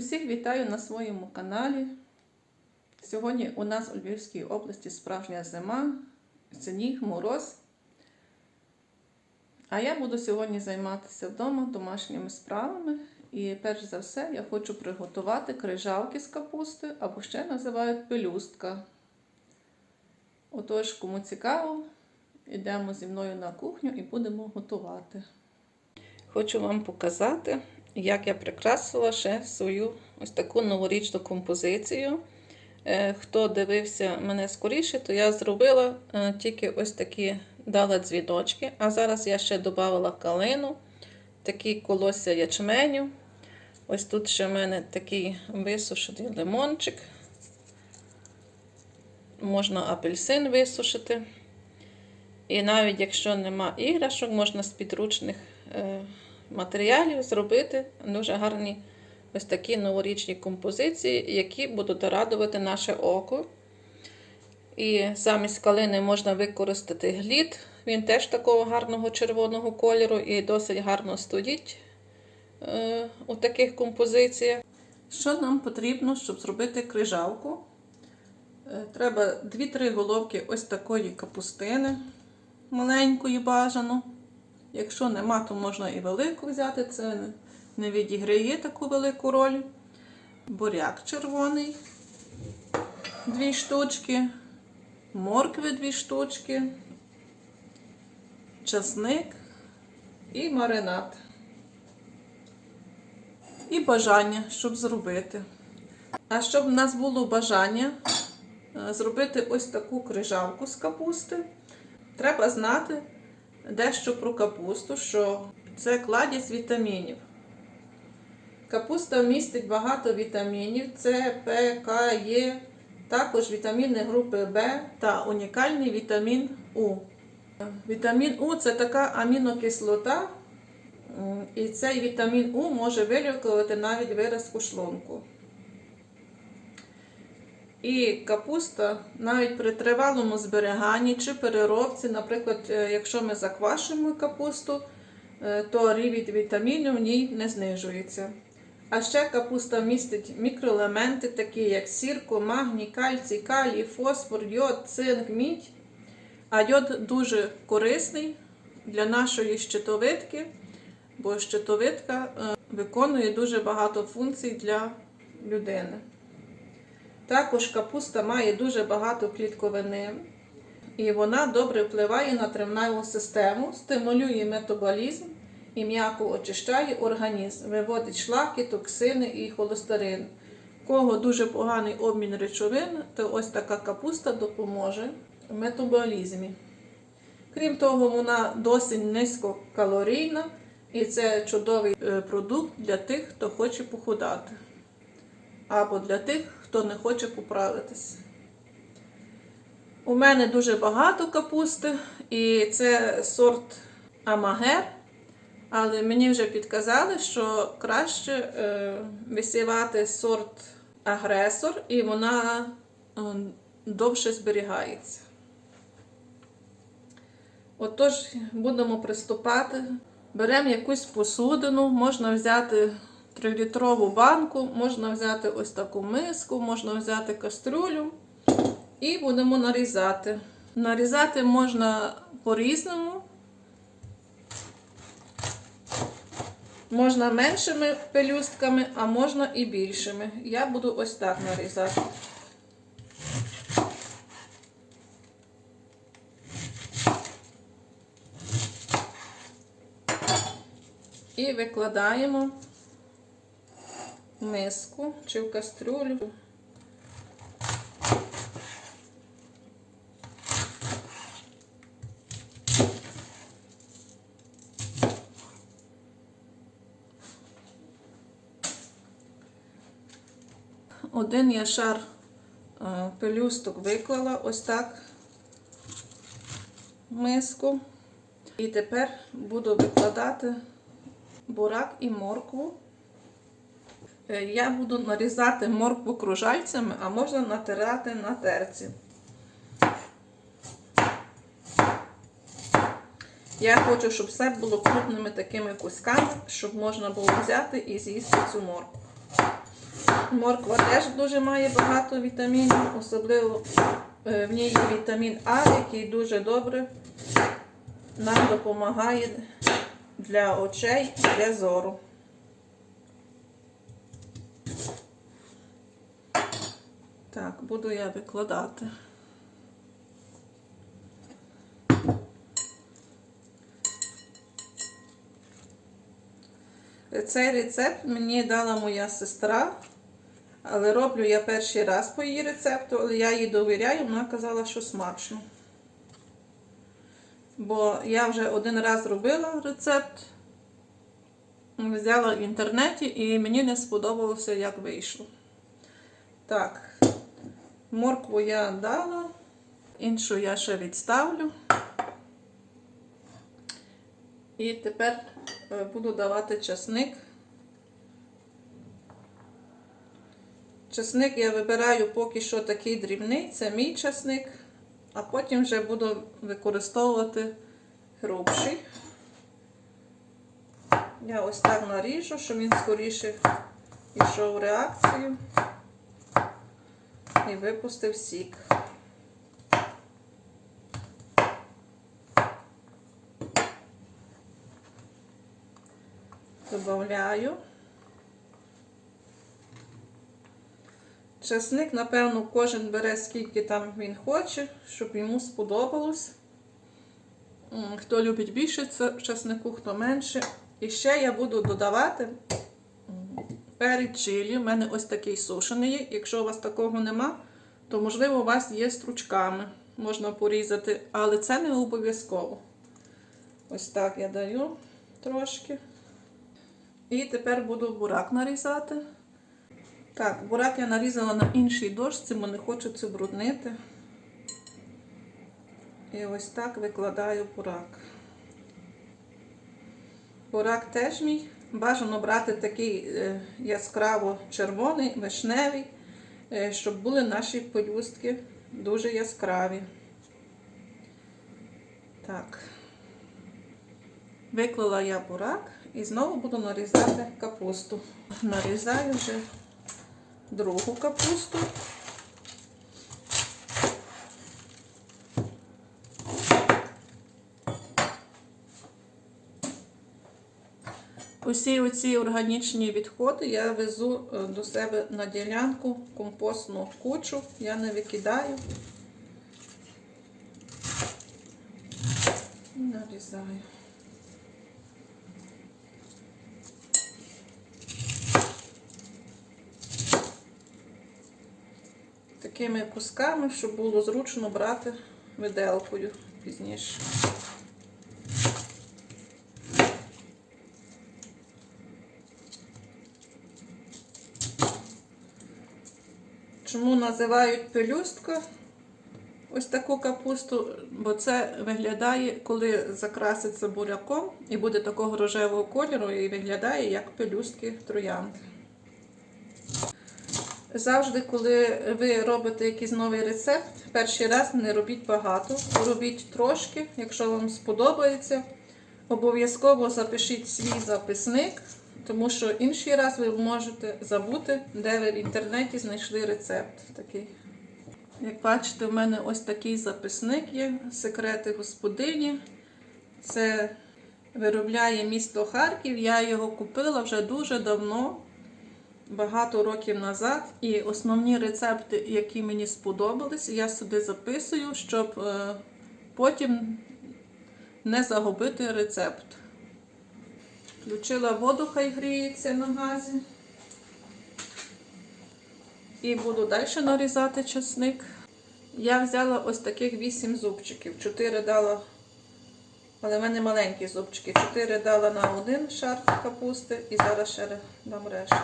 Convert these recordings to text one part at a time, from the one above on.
Усіх вітаю на своєму каналі. Сьогодні у нас у Львівській області справжня зима, сніг, мороз. А я буду сьогодні займатися вдома домашніми справами. І перш за все я хочу приготувати крижавки з капусти або ще називають пелюстка. Отож, кому цікаво, йдемо зі мною на кухню і будемо готувати. Хочу вам показати, як я прикрасила ще свою ось таку новорічну композицію. Е, Хто дивився мене скоріше, то я зробила е, тільки ось такі дала дзвіночки, а зараз я ще додала калину, такі колосся ячменю. Ось тут ще в мене такий висушений лимончик. Можна апельсин висушити. І навіть якщо нема іграшок, можна з підручних е, матеріалів зробити дуже гарні ось такі новорічні композиції, які будуть радувати наше око. І замість калини можна використати глід. Він теж такого гарного червоного кольору і досить гарно стоїть е, у таких композиціях. Що нам потрібно, щоб зробити крижавку? Е, треба 2-3 головки ось такої капустини, маленької бажано. Якщо нема, то можна і велику взяти, це не відіграє таку велику роль. Буряк червоний, дві штучки, моркви дві штучки, часник і маринад. І бажання, щоб зробити. А щоб в нас було бажання е, зробити ось таку крижавку з капусти, треба знати дещо про капусту, що це кладість вітамінів. Капуста містить багато вітамінів С, П, К, Е, також вітаміни групи В та унікальний вітамін У. Вітамін У це така амінокислота, і цей вітамін У може вилікувати навіть виразку шлунку. І капуста навіть при тривалому зберіганні чи переробці, наприклад, е, якщо ми заквашуємо капусту, е, то рівень вітамінів в ній не знижується. А ще капуста містить мікроелементи, такі як сірку, магній, кальцій, калій, фосфор, йод, цинк, мідь. А йод дуже корисний для нашої щитовидки, бо щитовидка е, виконує дуже багато функцій для людини. Також капуста має дуже багато клітковини, і вона добре впливає на травневу систему, стимулює метаболізм і м'яко очищає організм, виводить шлаки, токсини і холестерин. Кого дуже поганий обмін речовин, то ось така капуста допоможе в метаболізмі. Крім того, вона досить низькокалорійна і це чудовий е, продукт для тих, хто хоче похудати. Або для тих, хто не хоче поправитись. У мене дуже багато капусти, і це сорт Амагер. Але мені вже підказали, що краще е, висівати сорт агресор, і вона е, довше зберігається. Отож, будемо приступати. Беремо якусь посудину, можна взяти 3-літрову банку, можна взяти ось таку миску, можна взяти кастрюлю і будемо нарізати. Нарізати можна по-різному. Можна меншими пелюстками, а можна і більшими. Я буду ось так нарізати. І викладаємо миску чи в кастрюлю. Один я шар е, пелюсток виклала ось так миску. І тепер буду викладати бурак і моркву. Е, Я буду нарізати моркву кружальцями, а можна натирати на терці. Я хочу, щоб все було крупними такими кусками, щоб можна було взяти і з'їсти цю моркву. Морква теж дуже має багато вітамінів, особливо е, в ній є вітамін А, який дуже добре нам допомагає для очей і для зору. Так, буду я викладати. Цей рецепт мені дала моя сестра, але роблю я перший раз по її рецепту, але я їй довіряю, вона казала, що смачно. Бо я вже один раз робила рецепт, взяла в інтернеті і мені не сподобалося, як вийшло. Так, моркву я дала, іншу я ще відставлю. І тепер е, буду давати часник. Часник я вибираю поки що такий дрібний, це мій часник, а потім вже буду використовувати грубший. Я ось так наріжу, щоб він скоріше йшов в реакцію і випустив сік. Добавляю. Часник, напевно, кожен бере скільки там він хоче, щоб йому сподобалось. Хто любить більше часнику, хто менше. І ще я буду додавати м, перець чилі. У мене ось такий сушений. Якщо у вас такого нема, то можливо у вас є стручками. Можна порізати, але це не обов'язково. Ось так я даю трошки. І тепер буду бурак нарізати. Так, бурак я нарізала на іншій дошці, бо не хочу це бруднити. І ось так викладаю бурак. Бурак теж мій. Бажано брати такий е, яскраво червоний, вишневий, е, щоб були наші пелюстки дуже яскраві. Так. Виклала я бурак і знову буду нарізати капусту. Нарізаю вже другу капусту. Усі оці органічні відходи я везу е, до себе на ділянку компостну кучу, я не викидаю. І нарізаю. Такими кусками, щоб було зручно брати виделкою пізніше. Чому називають пелюстка ось таку капусту? Бо це виглядає, коли закраситься буряком і буде такого рожевого кольору, і виглядає як пелюстки троянди. Завжди, коли ви робите якийсь новий рецепт, перший раз не робіть багато, робіть трошки, якщо вам сподобається. Обов'язково запишіть свій записник, тому що інший раз ви можете забути, де ви в інтернеті знайшли рецепт такий. Як бачите, в мене ось такий записник є секрети господині. Це виробляє місто Харків. Я його купила вже дуже давно, багато років назад. І основні рецепти, які мені сподобались, я сюди записую, щоб е, потім не загубити рецепт. Включила воду, хай гріється на газі. І буду далі нарізати часник. Я взяла ось таких 8 зубчиків. 4 дала, але в мене маленькі зубчики. 4 дала на один шар капусти і зараз ще дам решту.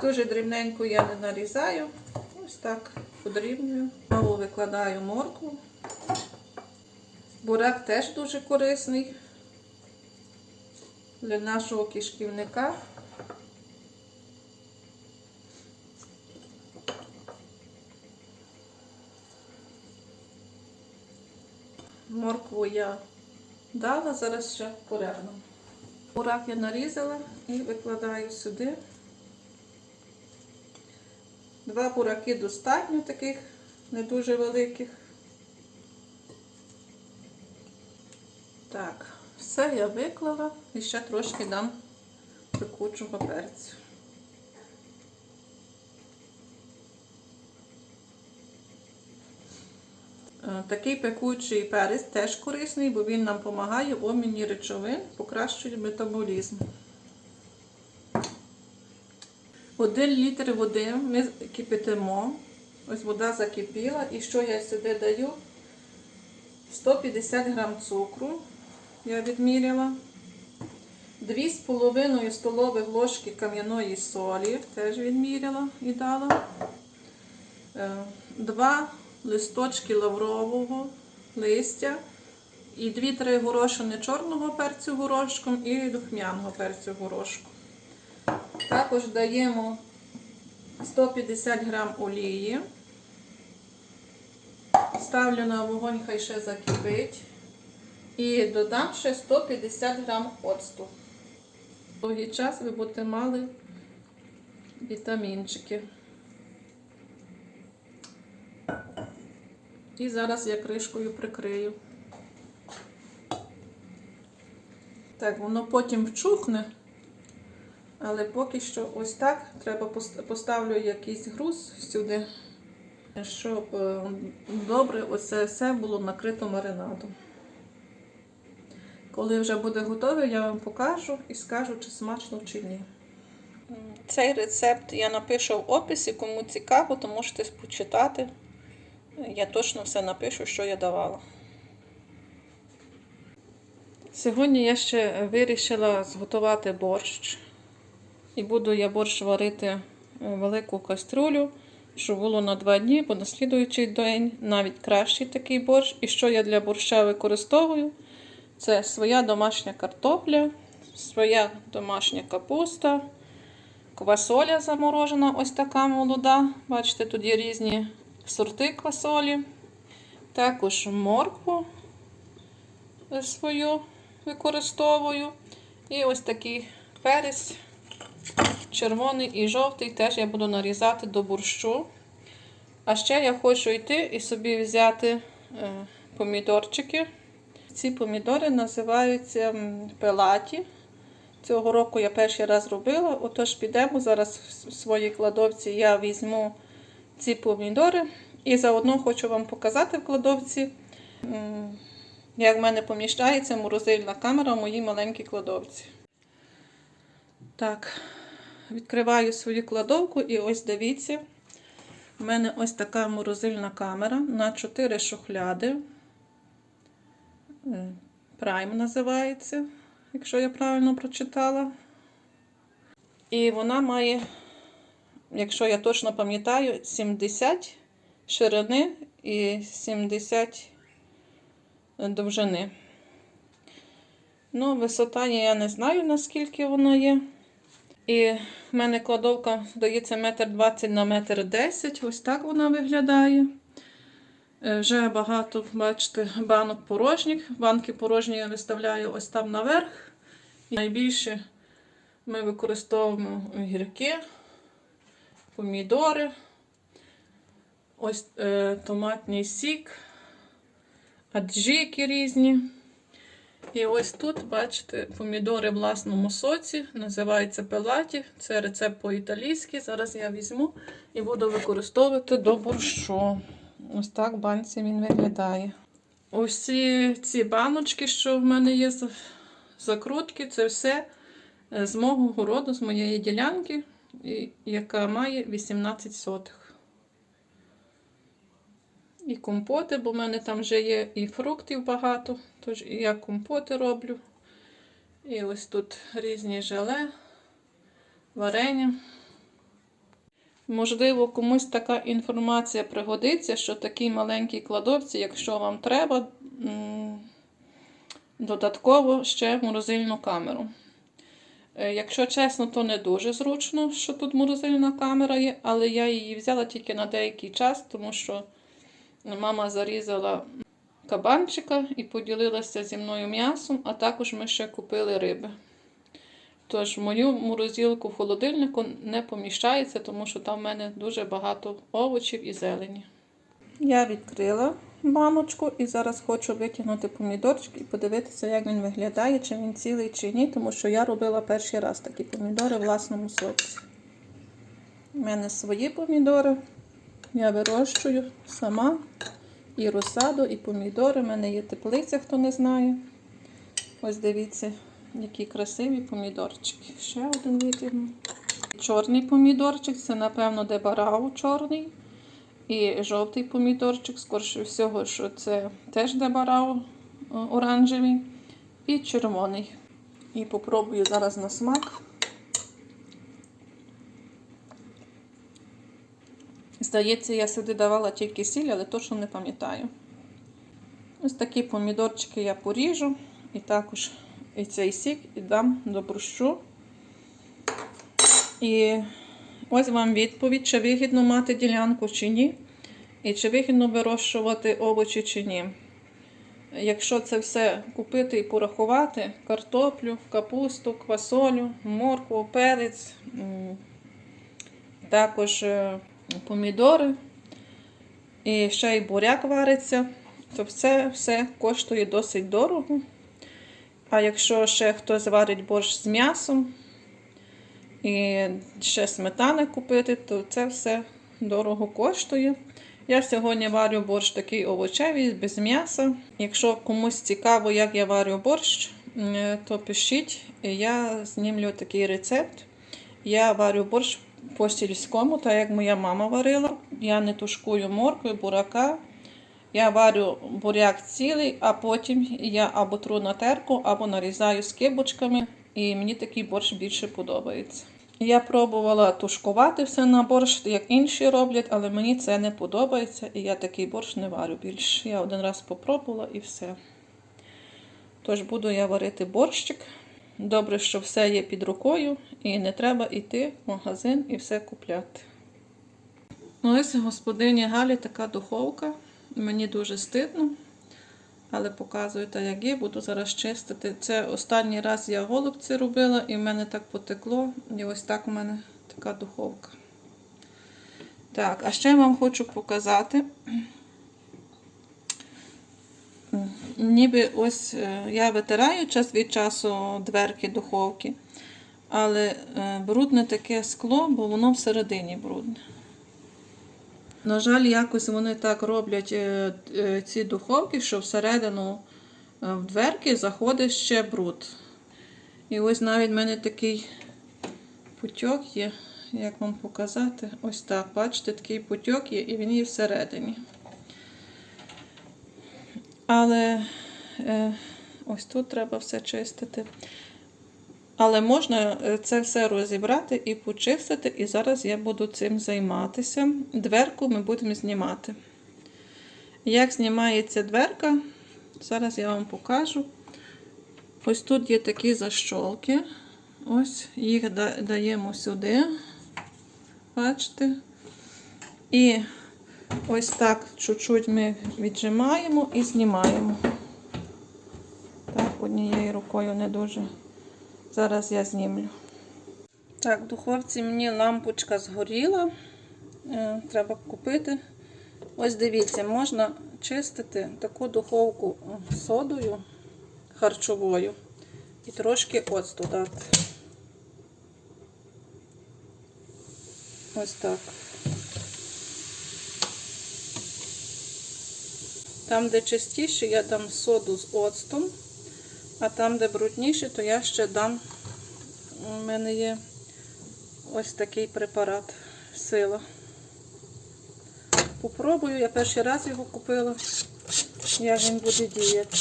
Дуже дрібненько я не нарізаю. Ось так подрібнюю. Знову викладаю моркву. Бурак теж дуже корисний для нашого кишківника. Моркву я дала, зараз ще порядно. Бурак я нарізала і викладаю сюди. Два бураки достатньо таких, не дуже великих. Так, все я виклала і ще трошки дам пекучого перцю. Е, Такий пекучий перець теж корисний, бо він нам допомагає в обміні речовин, покращує метаболізм. Один літр води ми кипятимо. Ось вода закипіла. І що я сюди даю? 150 грам цукру. Я відміряла. 2,5 столових ложки кам'яної солі, теж відміряла і дала. Е, Два листочки лаврового листя і 2-3 горошини чорного перцю горошком і духмяного перцю горошком. Також даємо 150 грам олії. Ставлю на вогонь, хай ще закипить. І додам ще 150 грам оцту. Довгий час ви будете мали вітамінчики. І зараз я кришкою прикрию. Так, воно потім вчухне, але поки що ось так треба поставлю якийсь груз сюди, щоб е, добре оце все було накрито маринадом. Коли вже буде готове, я вам покажу і скажу, чи смачно чи ні. Цей рецепт я напишу в описі, кому цікаво, то можете почитати. Я точно все напишу, що я давала. Сьогодні я ще вирішила зготувати борщ. І буду я борщ варити у велику кастрюлю, щоб було на два дні, бо на слідуючий день навіть кращий такий борщ. І що я для борща використовую? Це своя домашня картопля, своя домашня капуста, квасоля заморожена, ось така молода. Бачите, тут є різні сорти квасолі. Також моркву свою використовую. І ось такий перець, червоний і жовтий, теж я буду нарізати до борщу. А ще я хочу йти і собі взяти е, помідорчики. Ці помідори називаються пелаті. Цього року я перший раз робила, отож підемо зараз в своїй кладовці я візьму ці помідори. І заодно хочу вам показати в кладовці, як в мене поміщається морозильна камера в моїй маленькій кладовці. Так, відкриваю свою кладовку і ось дивіться. У мене ось така морозильна камера на 4 шухляди. Е, Prime називається, якщо я правильно прочитала. І вона має, якщо я точно пам'ятаю, 70 ширини і 70 довжини. Ну, висота я не знаю, наскільки вона є. І в мене кладовка, здається, метр 20 на метр 10. Ось так вона виглядає. Е, Вже багато, бачите, банок порожніх. Банки порожні я виставляю ось там наверх. Найбільше ми використовуємо гірки, помідори, ось е, томатний сік, аджики різні. І ось тут, бачите, помідори в власному соці, називається пелаті. Це рецепт по-італійськи. Зараз я візьму і буду використовувати до борщу. Ось так в банці він виглядає. Ці, ці баночки, що в мене є закрутки, це все е, з мого городу, з моєї ділянки, яка має 18 сотих. І компоти, бо в мене там вже є і фруктів багато, тож і я компоти роблю. І ось тут різні желе, варення. Можливо, комусь така інформація пригодиться, що такій маленькій кладовці, якщо вам треба, додатково ще морозильну камеру. Е, Якщо чесно, то не дуже зручно, що тут морозильна камера є, але я її взяла тільки на деякий час, тому що мама зарізала кабанчика і поділилася зі мною м'ясом, а також ми ще купили риби. Тож мою морозилку в холодильнику не поміщається, тому що там в мене дуже багато овочів і зелені. Я відкрила баночку і зараз хочу витягнути помідорчик і подивитися, як він виглядає, чи він цілий, чи ні, тому що я робила перший раз такі помідори в власному соці. У мене свої помідори. Я вирощую сама і розсаду, і помідори. У мене є теплиця, хто не знає. Ось дивіться, які красиві помідорчики. Ще один витягну. Чорний помідорчик це, напевно, дебарау чорний. І жовтий помідорчик, скорше всього, що це теж дебарау е, оранжевий. І червоний. І попробую зараз на смак. Здається, я сюди давала тільки сіль, але точно не пам'ятаю. Ось такі помідорчики я поріжу. І також і цей сік і дам до борщу. І ось вам відповідь, чи вигідно мати ділянку чи ні. І чи вигідно вирощувати овочі чи ні. Якщо це все купити і порахувати, картоплю, капусту, квасолю, моркву, перець, також е, помідори, і ще й буряк вариться, то це все коштує досить дорого. А якщо ще хтось варить борщ з м'ясом і ще сметани купити, то це все дорого коштує. Я сьогодні варю борщ такий овочевий, без м'яса. Якщо комусь цікаво, як я варю борщ, то пишіть, я знімлю такий рецепт. Я варю борщ по сільському, так як моя мама варила. Я не тушкую моркви, бурака. Я варю буряк цілий, а потім я або тру на терку, або нарізаю скибочками. І мені такий борщ більше подобається. Я пробувала тушкувати все на борщ, як інші роблять, але мені це не подобається, і я такий борщ не варю більше. Я один раз попробувала і все. Тож буду я варити борщик. Добре, що все є під рукою, і не треба йти в магазин і все купляти. Ну, ось господині Галі така духовка. Мені дуже стидно, але показую так, як є. Буду зараз чистити. Це останній раз я голубці робила, і в мене так потекло. І ось так у мене така духовка. Так, а ще я вам хочу показати. Ніби ось е, я витираю час від часу дверки духовки, але е, брудне таке скло, бо воно всередині брудне. На жаль, якось вони так роблять е, ці духовки, що всередину в дверки заходить ще бруд. І ось навіть в мене такий путьок є, як вам показати, ось так, бачите, такий путьок є, і він є всередині. Але е, ось тут треба все чистити. Але можна е, це все розібрати і почистити, і зараз я буду цим займатися. Дверку ми будемо знімати. Як знімається дверка, зараз я вам покажу. Ось тут є такі защолки. Ось їх даємо сюди. Бачите? І ось так чуть-чуть ми віджимаємо і знімаємо. Так, однією рукою не дуже. Зараз я знімлю. Так, в духовці мені лампочка згоріла. Е, Треба купити. Ось дивіться, можна чистити таку духовку содою харчовою і трошки оцту дати. Ось так. Там, де чистіше, я дам соду з оцтом. А там, де брудніше, то я ще дам, у мене є ось такий препарат сила. Попробую, я перший раз його купила, як він буде діяти.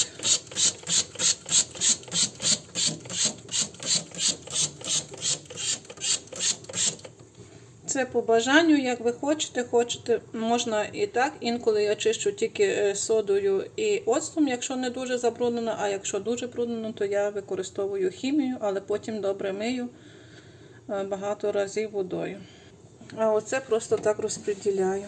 Це по бажанню, як ви хочете, хочете, можна і так. Інколи я чищу тільки е, содою і оцтом, якщо не дуже забруднено, а якщо дуже бруднено, то я використовую хімію, але потім добре мию е, багато разів водою. А оце просто так розподіляю.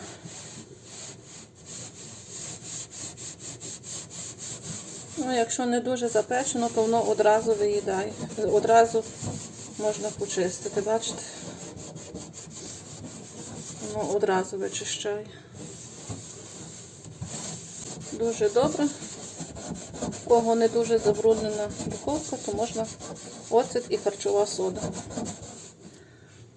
Ну, якщо не дуже запечено, то воно одразу виїдає. Одразу можна почистити, бачите? Воно одразу вичищає. Дуже добре. У кого не дуже забруднена духовка, то можна оцет і харчова сода.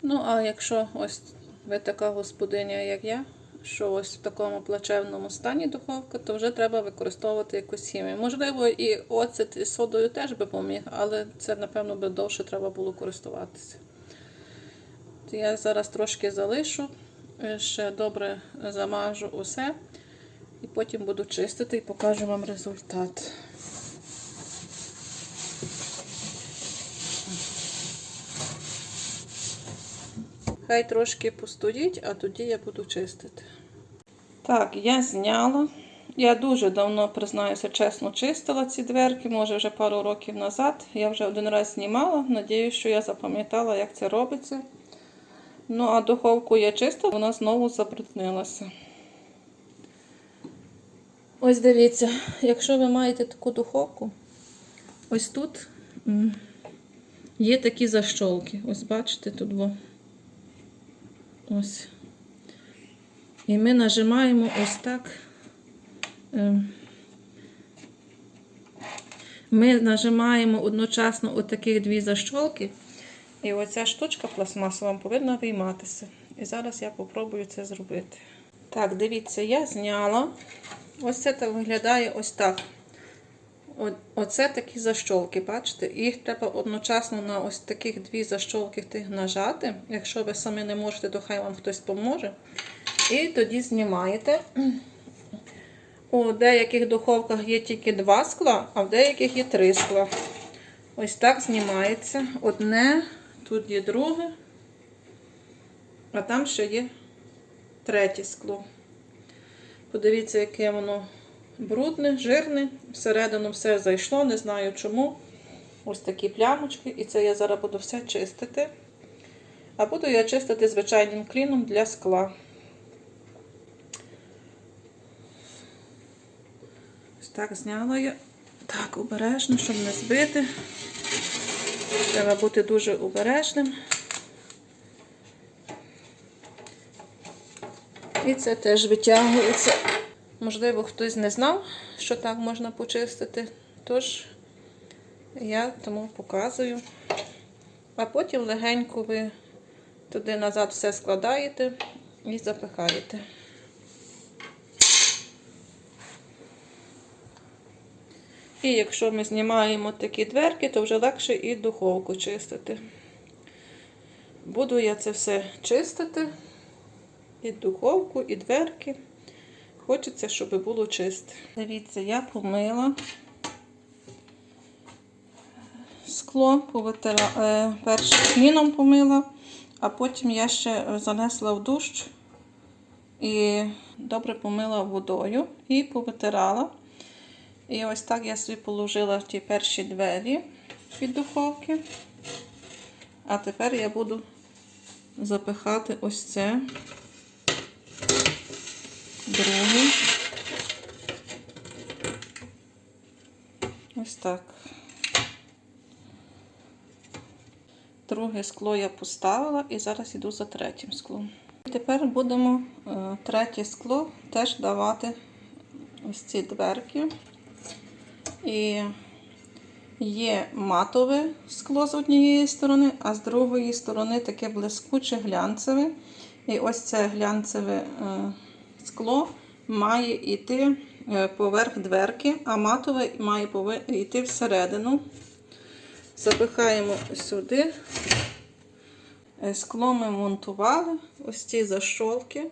Ну, а якщо ось ви така господиня, як я, що ось в такому плачевному стані духовка, то вже треба використовувати якусь хімію. Можливо, і оцет із содою теж би поміг, але це, напевно, би довше треба було користуватися. То я зараз трошки залишу, ще добре замажу усе, і потім буду чистити і покажу вам результат. Хай трошки постоїть, а тоді я буду чистити. Так, я зняла. Я дуже давно, признаюся, чесно чистила ці дверки, може вже пару років назад. Я вже один раз знімала. Надіюсь, що я запам'ятала, як це робиться. Ну, а духовку я чистила, вона знову забруднилася. Ось дивіться, якщо ви маєте таку духовку, ось тут є такі защолки. Ось бачите, тут во. Ось. І ми нажимаємо ось так. Ем, Ми нажимаємо одночасно отаких дві защолки. І оця штучка пластмасова повинна вийматися. І зараз я попробую це зробити. Так, дивіться, я зняла. Ось це так виглядає ось так. Оце такі защолки, бачите? Їх треба одночасно на ось таких дві защолки тих нажати. Якщо ви самі не можете, то хай вам хтось поможе. І тоді знімаєте. У деяких духовках є тільки два скла, а в деяких є три скла. Ось так знімається. Одне, тут є друге, а там ще є третє скло. Подивіться, яке воно брудне, жирне. Всередину все зайшло, не знаю чому. Ось такі плямочки. І це я зараз буду все чистити. А буду я чистити звичайним кліном для скла. Ось так зняла я. Так, обережно, щоб не збити. Треба бути дуже обережним. І це теж витягується. Можливо, хтось не знав, що так можна почистити. Тож я тому показую. А потім легенько ви туди назад все складаєте і запихаєте. І якщо ми знімаємо такі дверки, то вже легше і духовку чистити. Буду я це все чистити. І духовку, і дверки. Хочеться, щоб було чисте. Дивіться, я помила скло, повитила, е, перше кліном помила, а потім я ще занесла в душ і добре помила водою і повитирала. І ось так я собі положила ті перші двері від духовки. А тепер я буду запихати ось це. Другий. Ось так. Друге скло я поставила і зараз йду за третім склом. Тепер будемо е, третє скло теж давати ось ці дверки. І є матове скло з однієї сторони, а з другої сторони таке блискуче глянцеве. І ось це глянцеве е, скло має йти е, поверх дверки, а матове має йти всередину. Запихаємо сюди. Е, Скло ми монтували, ось ці защолки.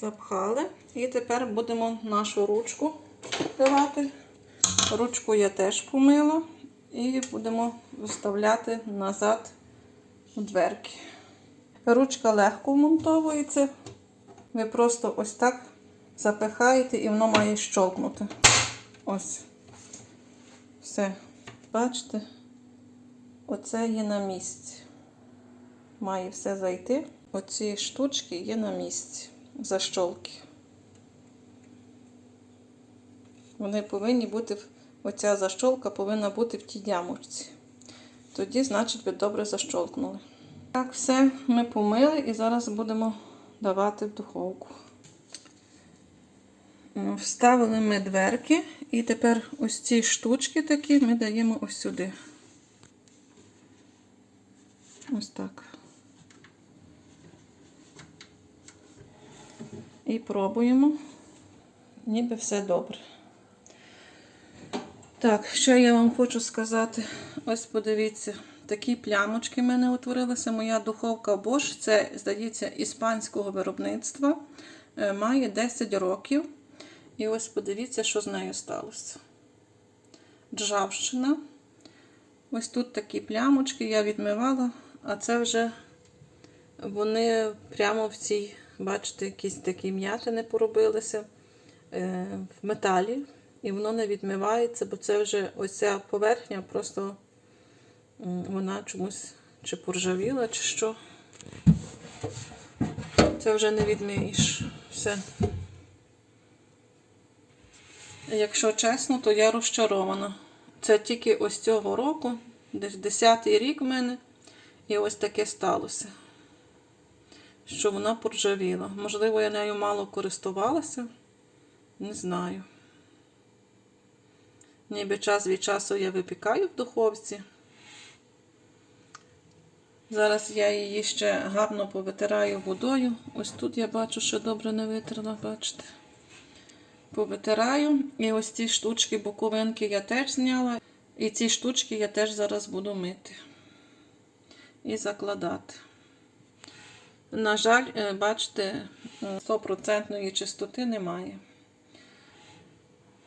Запхали. І тепер будемо нашу ручку давати. Ручку я теж помила. І будемо вставляти назад у дверки. Ручка легко вмонтовується. Ви просто ось так запихаєте і воно має щолкнути. Ось. Все. Бачите? Оце є на місці. Має все зайти. Оці штучки є на місці. Защолки. Вони повинні бути, оця защолка повинна бути в тій ямочці. Тоді, значить, ви добре защолкнули. Так, все ми помили і зараз будемо давати в духовку. Вставили ми дверки, і тепер ось ці штучки такі ми даємо ось сюди. Ось так. І пробуємо, ніби все добре. Так, що я вам хочу сказати? Ось подивіться, такі плямочки в мене утворилися. Моя духовка Bosch, це, здається, іспанського виробництва. Е, Має 10 років. І ось подивіться, що з нею сталося. Джавщина. Ось тут такі плямочки я відмивала, а це вже вони прямо в цій, бачите, якісь такі м'ятини поробилися е, в металі. І воно не відмивається, бо це вже ось ця поверхня, просто вона чомусь чи поржавіла, чи що. Це вже не відмиєш. Все. Якщо чесно, то я розчарована. Це тільки ось цього року, десь 10-й рік в мене, і ось таке сталося. Що вона поржавіла. Можливо, я нею мало користувалася. Не знаю. Ніби час від часу я випікаю в духовці. Зараз я її ще гарно повитираю водою. Ось тут я бачу, що добре не витерла, бачите. Повитираю. І ось ці штучки, боковинки я теж зняла. І ці штучки я теж зараз буду мити. І закладати. На жаль, е, бачите, е, 100% чистоти немає.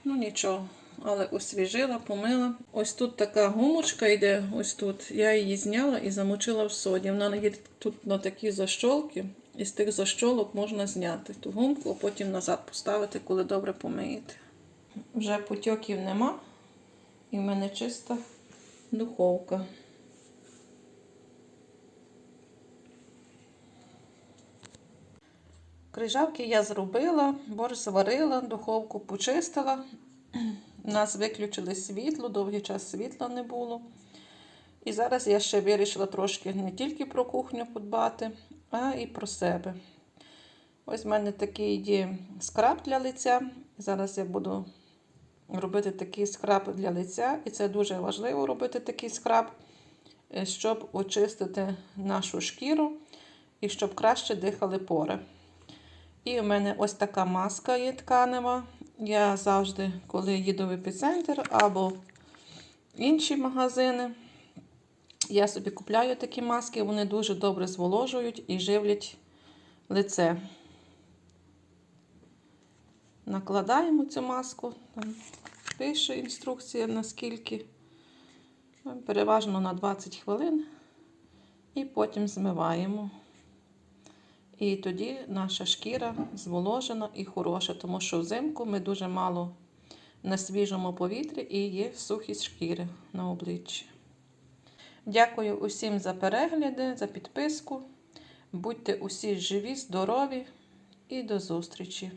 Ну, нічого, але освіжила, помила. Ось тут така гумочка йде, ось тут. Я її зняла і замочила в соді. Вона є тут на такі защолки. І з тих защолок можна зняти ту гумку, а потім назад поставити, коли добре помиєте. Вже потьоків нема, і в мене чиста духовка. Крижавки я зробила, борщ зварила, духовку почистила. У нас виключили світло, довгий час світла не було. І зараз я ще вирішила трошки не тільки про кухню подбати, а і про себе. Ось в мене такий є скраб для лиця. Зараз я буду робити такий скраб для лиця. І це дуже важливо робити такий скраб, е, щоб очистити нашу шкіру і щоб краще дихали пори. І у мене ось така маска є тканева. Я завжди, коли їду в епіцентр або інші магазини, я собі купляю такі маски, вони дуже добре зволожують і живлять лице. Накладаємо цю маску, там пише інструкція наскільки, переважно на 20 хвилин, і потім змиваємо. І тоді наша шкіра зволожена і хороша, тому що взимку ми дуже мало на свіжому повітрі і є сухість шкіри на обличчі. Дякую усім за перегляди, за підписку. Будьте усі живі, здорові і до зустрічі!